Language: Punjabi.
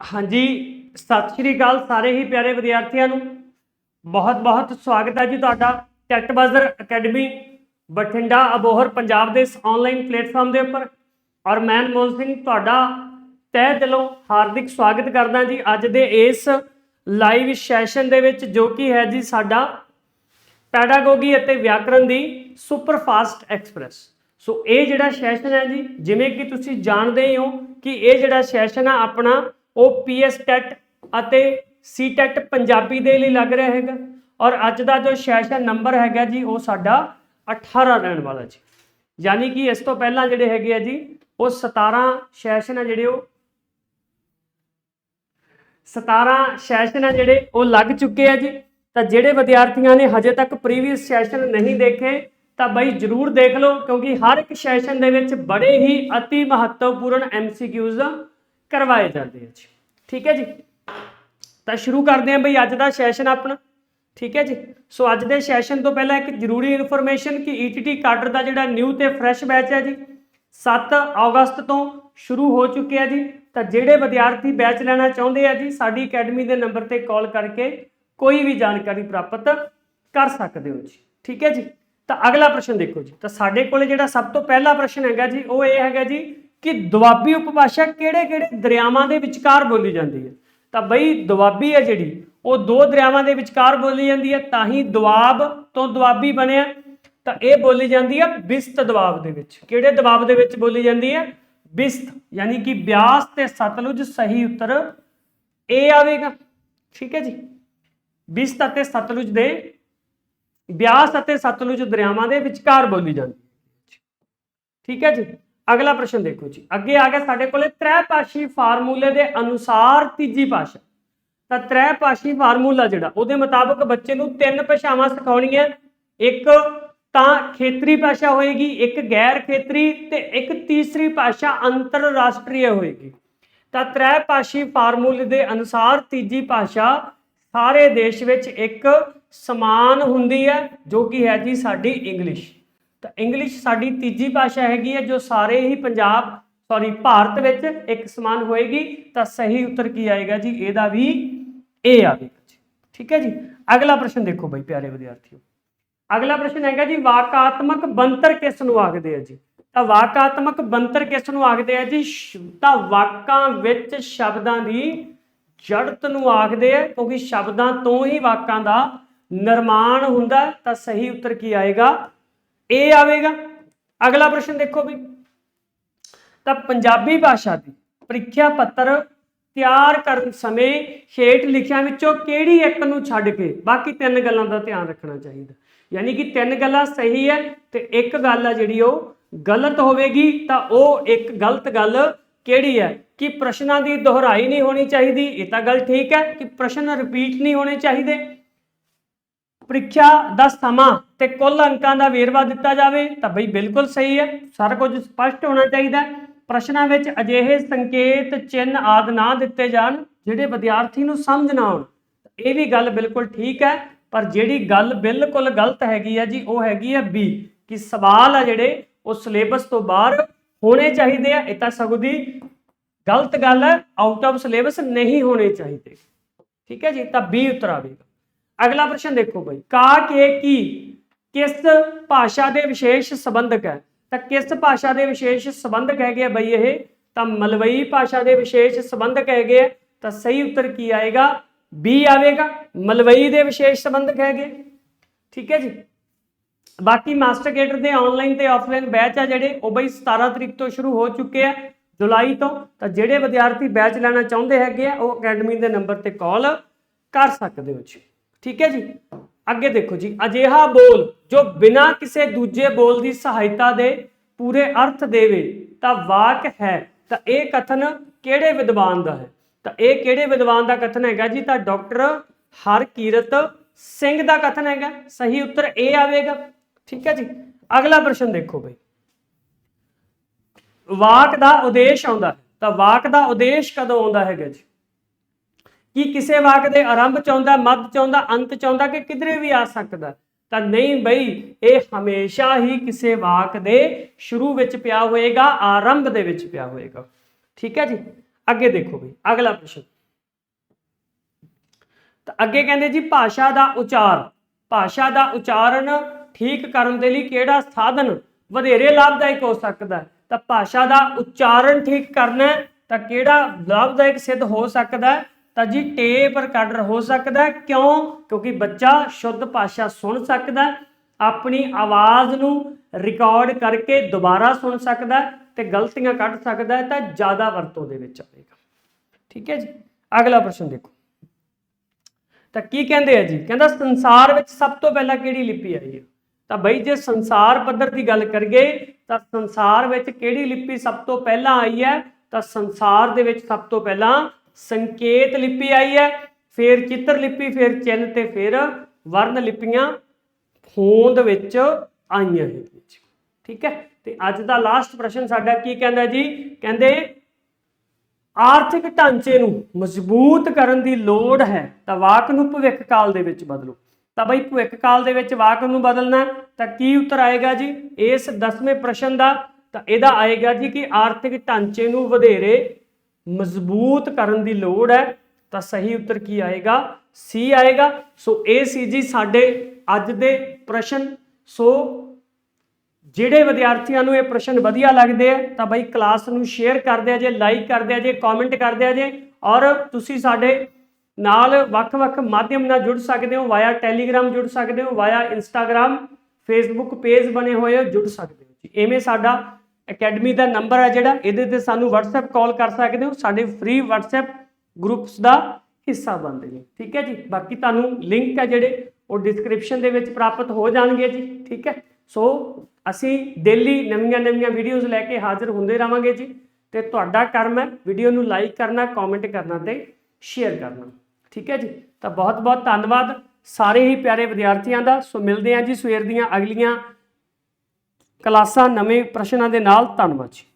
ਹਾਂਜੀ, ਸਤਿ ਸ਼੍ਰੀ ਅਕਾਲ ਸਾਰੇ ਹੀ ਪਿਆਰੇ ਵਿਦਿਆਰਥੀਆਂ ਨੂੰ। ਬਹੁਤ-ਬਹੁਤ ਸਵਾਗਤ ਹੈ ਜੀ ਤੁਹਾਡਾ ਟੈਕਟ ਬਾਜ਼ਰ ਅਕੈਡਮੀ ਬਠਿੰਡਾ ਅਬੋਹਰ ਪੰਜਾਬ ਦੇ ਇਸ ਆਨਲਾਈਨ ਪਲੇਟਫਾਰਮ ਦੇ ਉੱਪਰ। ਔਰ ਮੈਂ ਅਨਮੋਲ ਸਿੰਘ, ਤੁਹਾਡਾ ਤਹਿ ਦਿਲੋਂ ਹਾਰਦਿਕ ਸਵਾਗਤ ਕਰਦਾ ਜੀ ਅੱਜ ਦੇ ਇਸ ਲਾਈਵ ਸੈਸ਼ਨ ਦੇ ਵਿੱਚ, ਜੋ ਕਿ ਹੈ ਜੀ ਸਾਡਾ ਪੈਡਾਗੋਗੀ ਅਤੇ ਵਿਆਕਰਣ ਦੀ ਸੁਪਰ ਫਾਸਟ ਐਕਸਪ੍ਰੈਸ ਸੋ ਇਹ ਜਿਹੜਾ ਸੈਸ਼ਨ ਹੈ ਜੀ, ਜਿਵੇਂ ਕਿ ਤੁਸੀਂ ਜਾਣਦੇ ਹੀ ਹੋ ਕਿ ਇਹ ਜਿਹੜਾ ਸੈਸ਼ਨ ਆ ਆਪਣਾ ਉਹ ਪੀਐਸ ਟੈਟ ਅਤੇ ਸੀ ਟੈਟ ਪੰਜਾਬੀ ਦੇ ਲਈ ਲੱਗ ਰਿਹਾ ਹੈਗਾ। ਔਰ ਅੱਜ ਦਾ ਜੋ ਸੈਸ਼ਨ ਨੰਬਰ ਹੈਗਾ ਜੀ, ਉਹ ਸਾਡਾ 18 ਰਹਿਣ ਵਾਲਾ ਜੀ। ਯਾਨੀ ਕਿ ਇਸ ਤੋਂ ਪਹਿਲਾਂ ਜਿਹੜੇ ਹੈਗੇ ਆ ਜੀ, ਉਹ 17 ਸੈਸ਼ਨ ਆ ਜਿਹੜੇ ਉਹ 17 ਸੈਸ਼ਨ ਆ ਜਿਹੜੇ ਉਹ ਲੱਗ ਚੁੱਕੇ ਆ ਜੀ। ਤਾਂ ਜਿਹੜੇ ਵਿਦਿਆਰਥੀਆਂ ਨੇ ਹਜੇ ਤੱਕ ਪ੍ਰੀਵੀਅਸ ਸੈਸ਼ਨ ਨਹੀਂ ਦੇਖੇ, ਤਾਂ ਬਈ ਜਰੂਰ ਦੇਖ ਲਓ, ਕਿਉਂਕਿ ਹਰ ਇੱਕ ਸੈਸ਼ਨ ਦੇ ਵਿੱਚ ਬੜੇ ਹੀ ਅਤੀ ਮਹੱਤਵਪੂਰਨ ਐਮਸੀਕਿਊਜ਼ ਕਰਵਾਏ ਜਾਂਦੇ ਆ ਜੀ। ਠੀਕ ਹੈ ਜੀ? ਤਾਂ ਸ਼ੁਰੂ ਕਰਦੇ ਹਾਂ ਬਈ ਅੱਜ ਦਾ ਸੈਸ਼ਨ ਆਪਣਾ। ਠੀਕ ਹੈ ਜੀ? ਸੋ ਅੱਜ ਦੇ ਸੈਸ਼ਨ ਤੋਂ ਪਹਿਲਾਂ ਇੱਕ ਜ਼ਰੂਰੀ ਇਨਫੋਰਮੇਸ਼ਨ ਕਿ ETT ਕਾਡਰ ਦਾ ਜਿਹੜਾ ਨਿਊ ਤੇ ਫਰੈਸ਼ ਬੈਚ ਹੈ ਜੀ 7 ਅਗਸਤ ਤੋਂ ਸ਼ੁਰੂ ਹੋ ਚੁੱਕਿਆ ਜੀ। ਤਾਂ ਜਿਹੜੇ ਵਿਦਿਆਰਥੀ ਬੈਚ ਲੈਣਾ ਚਾਹੁੰਦੇ ਆ ਜੀ, ਸਾਡੀ ਅਕੈਡਮੀ ਦੇ ਨੰਬਰ ਤੇ ਕਾਲ ਕਰਕੇ ਕੋਈ ਵੀ ਜਾਣਕਾਰੀ ਪ੍ਰਾਪਤ ਕਰ ਸਕਦੇ ਹੋ ਜੀ। ਠੀਕ ਹੈ ਜੀ? ਤਾਂ ਅਗਲਾ ਪ੍ਰਸ਼ਨ ਦੇਖੋ ਜੀ। ਤਾਂ ਸਾਡੇ ਕੋਲੇ ਜਿਹੜਾ ਸਭ ਤੋਂ ਪਹਿਲਾ ਪ੍ਰਸ਼ਨ ਹੈਗਾ ਜੀ, ਉਹ ਇਹ ਹੈਗਾ ਜੀ ਕਿ ਦੁਆਬੀ ਉਪਭਾਸ਼ਾ ਕਿਹੜੇ-ਕਿਹੜੇ ਦਰਿਆਵਾਂ ਦੇ ਵਿਚਕਾਰ ਬੋਲੀ ਜਾਂਦੀ ਹੈ? ਤਾਂ ਬਈ ਦੁਆਬੀ ਹੈ ਜਿਹੜੀ, ਉਹ ਦੋ ਦਰਿਆਵਾਂ ਦੇ ਵਿਚਕਾਰ ਬੋਲੀ ਜਾਂਦੀ ਹੈ, ਤਾਂ ਹੀ ਦੁਆਬ ਤੋਂ ਦੁਆਬੀ ਬਣਿਆ। ਤਾਂ ਇਹ ਬੋਲੀ ਜਾਂਦੀ ਹੈ ਬਿਸਤ ਦੁਆਬ ਦੇ ਵਿੱਚ। ਕਿਹੜੇ ਦੁਆਬ ਦੇ ਵਿੱਚ ਬੋਲੀ ਜਾਂਦੀ ਹੈ? ਬਿਸਤ, ਯਾਨੀ ਕਿ ਬਿਆਸ ਤੇ ਸਤਲੁਜ ਸਹੀ ਉੱਤਰ ਇਹ ਆਵੇਗਾ। ਠੀਕ ਹੈ ਜੀ? ਬਿਸਤ ਅਤੇ ਸਤਲੁਜ ਦੇ, ਬਿਆਸ ਅਤੇ ਸਤਲੁਜ ਦਰਿਆਵਾਂ ਦੇ ਵਿਚਕਾਰ ਬੋਲੀ ਜਾਂਦੀ ਹੈ। ਠੀਕ ਹੈ ਜੀ? ਅਗਲਾ ਪ੍ਰਸ਼ਨ ਦੇਖੋ ਜੀ। ਅੱਗੇ ਆ ਗਿਆ ਸਾਡੇ ਕੋਲੇ ਤ੍ਰੈਭਾਸ਼ੀ ਫਾਰਮੂਲੇ ਦੇ ਅਨੁਸਾਰ ਤੀਜੀ ਭਾਸ਼ਾ। ਤਾਂ ਤ੍ਰੈਭਾਸ਼ੀ ਫਾਰਮੂਲਾ ਜਿਹੜਾ, ਉਹਦੇ ਮੁਤਾਬਕ ਬੱਚੇ ਨੂੰ ਤਿੰਨ ਭਾਸ਼ਾਵਾਂ ਸਿਖਾਉਣੀਆਂ। ਇੱਕ ਤਾਂ ਖੇਤਰੀ ਭਾਸ਼ਾ ਹੋਏਗੀ, ਇੱਕ ਗੈਰ ਖੇਤਰੀ ਤੇ ਇੱਕ ਤੀਸਰੀ ਭਾਸ਼ਾ ਅੰਤਰਰਾਸ਼ਟਰੀ ਹੋਏਗੀ। ਤਾਂ ਤ੍ਰੈਭਾਸ਼ੀ ਫਾਰਮੂਲੇ ਦੇ ਅਨੁਸਾਰ ਤੀਜੀ ਭਾਸ਼ਾ ਸਾਰੇ ਦੇਸ਼ ਵਿੱਚ ਇੱਕ ਸਮਾਨ ਹੁੰਦੀ ਹੈ, ਜੋ ਕਿ ਹੈ ਜੀ ਸਾਡੀ ਇੰਗਲਿਸ਼। ਤਾਂ ਇੰਗਲਿਸ਼ ਸਾਡੀ ਤੀਜੀ ਭਾਸ਼ਾ ਹੈਗੀ ਹੈ, ਜੋ ਸਾਰੇ ਹੀ ਪੰਜਾਬ ਸੌਰੀ ਭਾਰਤ ਵਿੱਚ ਇੱਕ ਸਮਾਨ ਹੋਏਗੀ, ਤਾਂ ਸਹੀ ਉੱਤਰ ਕੀ ਆਏਗਾ ਜੀ? ਇਹਦਾ ਵੀ ਇਹ ਆਵੇਗਾ ਜੀ। ਠੀਕ ਹੈ ਜੀ? ਅਗਲਾ ਪ੍ਰਸ਼ਨ ਦੇਖੋ ਬਈ, ਪਿਆਰੇ ਵਿਦਿਆਰਥੀਓ। ਅਗਲਾ ਪ੍ਰਸ਼ਨ ਹੈਗਾ ਜੀ, ਵਾਕਾਤਮਕ ਬੰਤਰ ਕਿਸ ਨੂੰ ਆਖਦੇ ਆ ਜੀ? ਤਾਂ ਵਾਕਾਤਮਕ ਬੰਤਰ ਕਿਸ ਨੂੰ ਆਖਦੇ ਆ ਜੀ? ਤਾਂ ਵਾਕਾਂ ਵਿੱਚ ਸ਼ਬਦਾਂ ਦੀ ਜੜਤ ਨੂੰ ਆਖਦੇ ਆ, ਕਿਉਂਕਿ ਸ਼ਬਦਾਂ ਤੋਂ ਹੀ ਵਾਕਾਂ ਦਾ ਨਿਰਮਾਣ ਹੁੰਦਾ, ਤਾਂ ਸਹੀ ਉੱਤਰ ਕੀ ਆਏਗਾ? ਇਹ ਆਵੇਗਾ। ਅਗਲਾ ਪ੍ਰਸ਼ਨ ਦੇਖੋ ਵੀ। ਤਾਂ ਪੰਜਾਬੀ ਭਾਸ਼ਾ ਦੀ ਪ੍ਰੀਖਿਆ ਪੱਤਰ ਤਿਆਰ ਕਰਨ ਸਮੇਂ ਹੇਠ ਲਿਖਿਆਂ ਵਿੱਚੋਂ ਕਿਹੜੀ ਇੱਕ ਨੂੰ ਛੱਡ ਕੇ ਬਾਕੀ ਤਿੰਨ ਗੱਲਾਂ ਦਾ ਧਿਆਨ ਰੱਖਣਾ ਚਾਹੀਦਾ। ਯਾਨੀ ਕਿ ਤਿੰਨ ਗੱਲਾਂ ਸਹੀ ਹੈ ਤੇ ਇੱਕ ਗੱਲ ਆ ਜਿਹੜੀ ਉਹ ਗਲਤ ਹੋਵੇਗੀ, ਤਾਂ ਉਹ ਇੱਕ ਗਲਤ ਗੱਲ ਕਿਹੜੀ ਹੈ? ਕਿ ਪ੍ਰਸ਼ਨਾਂ ਦੀ ਦੁਹਰਾਈ ਨਹੀਂ ਹੋਣੀ ਚਾਹੀਦੀ, ਇਹ ਤਾਂ ਗੱਲ ਠੀਕ ਹੈ। ਕਿ ਪ੍ਰਸ਼ਨ ਰਿਪੀਟ ਨਹੀਂ ਹੋਣੇ ਚਾਹੀਦੇ। ਪ੍ਰੀਖਿਆ ਦਾ ਸਮਾਂ ਤੇ ਕੁੱਲ ਅੰਕਾਂ ਦਾ ਵੇਰਵਾ ਦਿੱਤਾ ਜਾਵੇ ਤਾਂ ਬਈ ਬਿਲਕੁਲ ਸਹੀ ਹੈ। ਸਾਰਾ ਕੁਝ ਸਪਸ਼ਟ ਹੋਣਾ ਚਾਹੀਦਾ ਪ੍ਰਸ਼ਨਾਂ ਵਿੱਚ ਅਜਿਹੇ ਸੰਕੇਤ ਚਿੰਨ ਆਦ ਨਾ ਦਿੱਤੇ ਜਾਣ ਜਿਹੜੇ ਵਿਦਿਆਰਥੀ ਨੂੰ ਸਮਝ ਨਾ ਆਉਣ। ਇਹ ਵੀ ਗੱਲ ਬਿਲਕੁਲ ਠੀਕ ਹੈ, ਪਰ ਜਿਹੜੀ ਗੱਲ ਬਿਲਕੁਲ ਗਲਤ ਹੈਗੀ ਹੈ ਜੀ, ਉਹ ਹੈਗੀ ਹੈ ਬੀ, ਕਿ ਸਵਾਲ ਆ ਜਿਹੜੇ ਉਹ ਸਿਲੇਬਸ ਤੋਂ ਬਾਹਰ ਹੋਣੇ ਚਾਹੀਦੇ ਆ। ਇਹ ਤਾਂ ਸਗੋਂ ਦੀ ਗਲਤ ਗੱਲ ਹੈ ਆਊਟ ਆਫ ਸਿਲੇਬਸ ਨਹੀਂ ਹੋਣੇ ਚਾਹੀਦੇ। ਠੀਕ ਹੈ ਜੀ, ਤਾਂ ਬੀ ਉੱਤਰ ਆਵੇਗਾ। ਅਗਲਾ ਪ੍ਰਸ਼ਨ ਦੇਖੋ ਬਈ, ਕਾ, ਕੇ, ਕੀ? ਕਿਸ ਭਾਸ਼ਾ ਦੇ ਵਿਸ਼ੇਸ਼ ਸੰਬੰਧਕ ਹੈ? ਤਾਂ ਕਿਸ ਭਾਸ਼ਾ ਦੇ ਵਿਸ਼ੇਸ਼ ਸੰਬੰਧਕ ਹੈਗੇ ਆ ਬਈ ਇਹ? ਤਾਂ ਮਲਵਈ ਭਾਸ਼ਾ ਦੇ ਵਿਸ਼ੇਸ਼ ਸੰਬੰਧਕ ਹੈਗੇ ਆ। ਤਾਂ ਸਹੀ ਉੱਤਰ ਕੀ ਆਏਗਾ? ਬੀ ਆਵੇਗਾ। ਮਲਵਈ ਦੇ ਵਿਸ਼ੇਸ਼ ਸੰਬੰਧਕ ਹੈਗੇ। ਠੀਕ ਹੈ ਜੀ? ਬਾਕੀ ਮਾਸਟਰ ਕੇਡਰ ਦੇ ਆਨਲਾਈਨ ਤੇ ਆਫਲਾਈਨ ਬੈਚ ਆ ਜਿਹੜੇ, ਉਹ ਬਈ 17 ਤਰੀਕ ਤੋਂ ਸ਼ੁਰੂ ਹੋ ਚੁੱਕੇ ਆ, ਜੁਲਾਈ ਤੋਂ। ਤਾਂ ਜਿਹੜੇ ਵਿਦਿਆਰਥੀ ਬੈਚ ਲੈਣਾ ਚਾਹੁੰਦੇ ਹੈਗੇ ਆ, ਉਹ ਅਕੈਡਮੀ ਦੇ ਨੰਬਰ ਤੇ ਕਾਲ ਕਰ ਸਕਦੇ ਹੋ ਜੀ। ਠੀਕ ਹੈ ਜੀ? ਅੱਗੇ ਦੇਖੋ ਜੀ, ਅਜਿਹਾ ਬੋਲ ਜੋ ਬਿਨਾਂ ਕਿਸੇ ਦੂਜੇ ਬੋਲ ਦੀ ਸਹਾਇਤਾ ਦੇ ਪੂਰੇ ਅਰਥ ਦੇਵੇ, ਤਾਂ ਵਾਕ ਹੈ, ਤਾਂ ਇਹ ਕਥਨ ਕਿਹੜੇ ਵਿਦਵਾਨ ਦਾ ਹੈ? ਤਾਂ ਇਹ ਕਿਹੜੇ ਵਿਦਵਾਨ ਦਾ ਕਥਨ ਹੈਗਾ ਜੀ? ਤਾਂ ਡਾਕਟਰ ਹਰਕੀਰਤ ਸਿੰਘ ਦਾ ਕਥਨ ਹੈਗਾ। ਸਹੀ ਉੱਤਰ ਇਹ ਆਵੇਗਾ। ਠੀਕ ਹੈ ਜੀ? ਅਗਲਾ ਪ੍ਰਸ਼ਨ ਦੇਖੋ ਬਈ। ਵਾਕ ਦਾ ਉਦੇਸ਼ ਆਉਂਦਾ ਹੈ। ਤਾਂ ਵਾਕ ਦਾ ਉਦੇਸ਼ ਕਦੋਂ ਆਉਂਦਾ ਹੈਗਾ ਜੀ? ਕੀ ਕਿਸੇ ਵਾਕ ਦੇ ਆਰੰਭ ਚ ਆਉਂਦਾ, ਮੱਧ ਚ ਆਉਂਦਾ, ਅੰਤ ਚ ਆਉਂਦਾ ਕਿ ਕਿਧਰੇ ਵੀ ਆ ਸਕਦਾ। ਤਾਂ ਨਹੀਂ ਬਈ, ਇਹ ਹਮੇਸ਼ਾ ਹੀ ਕਿਸੇ ਵਾਕ ਦੇ ਸ਼ੁਰੂ ਵਿੱਚ ਪਿਆ ਹੋਏਗਾ, ਆਰੰਭ ਦੇ ਵਿੱਚ ਪਿਆ ਹੋਏਗਾ। ਠੀਕ ਹੈ ਜੀ? ਅੱਗੇ ਦੇਖੋ ਬਈ, ਅਗਲਾ ਪ੍ਰਸ਼ਨ। ਤਾਂ ਅੱਗੇ ਕਹਿੰਦੇ ਜੀ, ਭਾਸ਼ਾ ਦਾ ਉਚਾਰ। ਭਾਸ਼ਾ ਦਾ ਉਚਾਰਨ ਠੀਕ ਕਰਨ ਦੇ ਲਈ ਕਿਹੜਾ ਸਾਧਨ ਵਧੇਰੇ ਲਾਭਦਾਇਕ ਹੋ ਸਕਦਾ ਤਾਂ ਭਾਸ਼ਾ ਦਾ ਉਚਾਰਨ ਠੀਕ ਕਰਨਾ ਤਾਂ ਕਿਹੜਾ ਲਾਭਦਾਇਕ ਸਿੱਧ ਹੋ ਸਕਦਾ ਤਾਂ ਜੀ ਟੇਪ ਰਿਕਾਰਡਰ ਹੋ ਸਕਦਾ ਕਿਉਂ? ਕਿਉਂਕਿ ਬੱਚਾ ਸ਼ੁੱਧ ਭਾਸ਼ਾ ਸੁਣ ਸਕਦਾ ਆਪਣੀ ਆਵਾਜ਼ ਨੂੰ ਰਿਕਾਰਡ ਕਰਕੇ ਦੁਬਾਰਾ ਸੁਣ ਸਕਦਾ ਹੈ ਤੇ ਗਲਤੀਆਂ ਕੱਢ ਸਕਦਾ ਤਾਂ ਜ਼ਿਆਦਾ ਵਰਤੋਂ ਦੇ ਵਿੱਚ ਆਵੇਗਾ। ਠੀਕ ਹੈ ਜੀ? ਅਗਲਾ ਪ੍ਰਸ਼ਨ ਦੇਖੋ। ਤਾਂ ਕੀ ਕਹਿੰਦੇ ਆ ਜੀ? ਕਹਿੰਦਾ ਸੰਸਾਰ ਵਿੱਚ ਸਭ ਤੋਂ ਪਹਿਲਾਂ ਕਿਹੜੀ ਲਿਪੀ ਆਈ ਹੈ? ਤਾਂ ਬਈ ਜੇ ਸੰਸਾਰ ਪੱਧਰ ਦੀ ਗੱਲ ਕਰੀਏ, ਤਾਂ ਸੰਸਾਰ ਵਿੱਚ ਕਿਹੜੀ ਲਿਪੀ ਸਭ ਤੋਂ ਪਹਿਲਾਂ ਆਈ ਹੈ? ਤਾਂ ਸੰਸਾਰ ਦੇ ਵਿੱਚ ਸਭ ਤੋਂ ਪਹਿਲਾਂ ਸੰਕੇਤ ਲਿਪੀ ਆਈ ਹੈ, ਫਿਰ ਚਿੱਤਰ ਲਿਪੀ, ਫਿਰ ਚਿੰਨ੍ਹ ਤੇ ਫਿਰ ਵਰਨ ਲਿਪੀਆਂ ਹੋਂਦ ਵਿੱਚ ਆਈਆਂ ਨੇ ਠੀਕ ਹੈ? ਤੇ ਅੱਜ ਦਾ ਲਾਸਟ ਪ੍ਰਸ਼ਨ ਸਾਡਾ ਕੀ ਕਹਿੰਦਾ ਜੀ? ਕਹਿੰਦੇ, ਆਰਥਿਕ ਢਾਂਚੇ ਨੂੰ ਮਜ਼ਬੂਤ ਕਰਨ ਦੀ ਲੋੜ ਹੈ ਤਾਂ ਵਾਕ ਨੂੰ ਭਵਿੱਖ ਕਾਲ ਦੇ ਵਿੱਚ ਬਦਲੋ। ਤਾਂ ਬਈ ਭਵਿੱਖ ਕਾਲ ਦੇ ਵਿੱਚ ਵਾਕ ਨੂੰ ਬਦਲਣਾ ਤਾਂ ਕੀ ਉੱਤਰ ਆਏਗਾ ਜੀ? ਇਸ 10ਵੇਂ ਪ੍ਰਸ਼ਨ ਦਾ ਤਾਂ ਇਹਦਾ ਆਏਗਾ ਜੀ ਕਿ ਆਰਥਿਕ ਢਾਂਚੇ ਨੂੰ ਵਧੇਰੇ ਮਜ਼ਬੂਤ ਕਰਨ ਦੀ ਲੋੜ ਹੈ, ਤਾਂ ਸਹੀ ਉੱਤਰ ਕੀ ਆਏਗਾ? ਸੀ ਆਏਗਾ। ਸੋ ਇਹ ਸੀ ਜੀ ਸਾਡੇ ਅੱਜ ਦੇ ਪ੍ਰਸ਼ਨ। ਸੋ ਜਿਹੜੇ ਵਿਦਿਆਰਥੀਆਂ ਨੂੰ ਇਹ ਪ੍ਰਸ਼ਨ ਵਧੀਆ ਲੱਗਦੇ ਆ, ਤਾਂ ਬਾਈ ਕਲਾਸ ਨੂੰ ਸ਼ੇਅਰ ਕਰਦੇ ਦਿਆ ਜੇ ਲਾਈਕ ਕਰ ਦਿਆ ਜੇ ਕਮੈਂਟ ਕਰ ਦਿਆ ਜੇ, ਔਰ ਤੁਸੀਂ ਸਾਡੇ ਨਾਲ ਵੱਖ-ਵੱਖ ਮਾਧਿਅਮ ਨਾਲ ਜੁੜ ਸਕਦੇ ਹੋ ਵਾਇਆ ਟੈਲੀਗ੍ਰਾਮ ਜੁੜ ਸਕਦੇ ਹੋ ਵਾਇਆ ਇੰਸਟਾਗ੍ਰਾਮ ਫੇਸਬੁੱਕ ਪੇਜ ਬਣੇ ਹੋਏ ਹੋ, ਜੁੜ ਸਕਦੇ ਹੋ ਜੀ। ਐਵੇਂ ਸਾਡਾ ਅਕੈਡਮੀ ਦਾ ਨੰਬਰ ਹੈ ਜਿਹੜਾ, ਇਹਦੇ ਤੇ ਸਾਨੂੰ WhatsApp ਕਾਲ ਕਰ ਸਕਦੇ ਹੋ। ਸਾਡੇ ਫ੍ਰੀ WhatsApp ਗਰੁੱਪਸ ਦਾ ਹਿੱਸਾ ਬਣਦੇ ਨੇ ਠੀਕ ਹੈ ਜੀ? ਬਾਕੀ ਤੁਹਾਨੂੰ ਲਿੰਕ ਹੈ ਜਿਹੜੇ, ਉਹ ਡਿਸਕ੍ਰਿਪਸ਼ਨ ਦੇ ਵਿੱਚ ਪ੍ਰਾਪਤ ਹੋ ਜਾਣਗੇ ਜੀ। ਠੀਕ ਹੈ? ਸੋ ਅਸੀਂ ਡੇਲੀ ਨਵੀਆਂ ਨਵੀਆਂ ਵੀਡੀਓਜ਼ ਲੈ ਕੇ ਹਾਜ਼ਰ ਹੁੰਦੇ ਰਵਾਂਗੇ ਜੀ। ਤੇ ਤੁਹਾਡਾ ਕਰਮ ਹੈ ਵੀਡੀਓ ਨੂੰ ਲਾਈਕ ਕਰਨਾ ਕਮੈਂਟ ਕਰਨਾ ਤੇ ਸ਼ੇਅਰ ਕਰਨਾ। ਠੀਕ ਹੈ ਜੀ? ਤਾਂ ਬਹੁਤ ਬਹੁਤ ਧੰਨਵਾਦ ਸਾਰੇ ਹੀ ਪਿਆਰੇ ਵਿਦਿਆਰਥੀਆਂ ਦਾ। ਸੋ ਮਿਲਦੇ ਹਾਂ ਜੀ ਸਵੇਰ ਦੀਆਂ ਅਗਲੀਆਂ ਕਲਾਸਾਂ ਨਵੇਂ ਪ੍ਰਸ਼ਨਾਂ ਦੇ ਨਾਲ ਧੰਨਵਾਦ ਜੀ।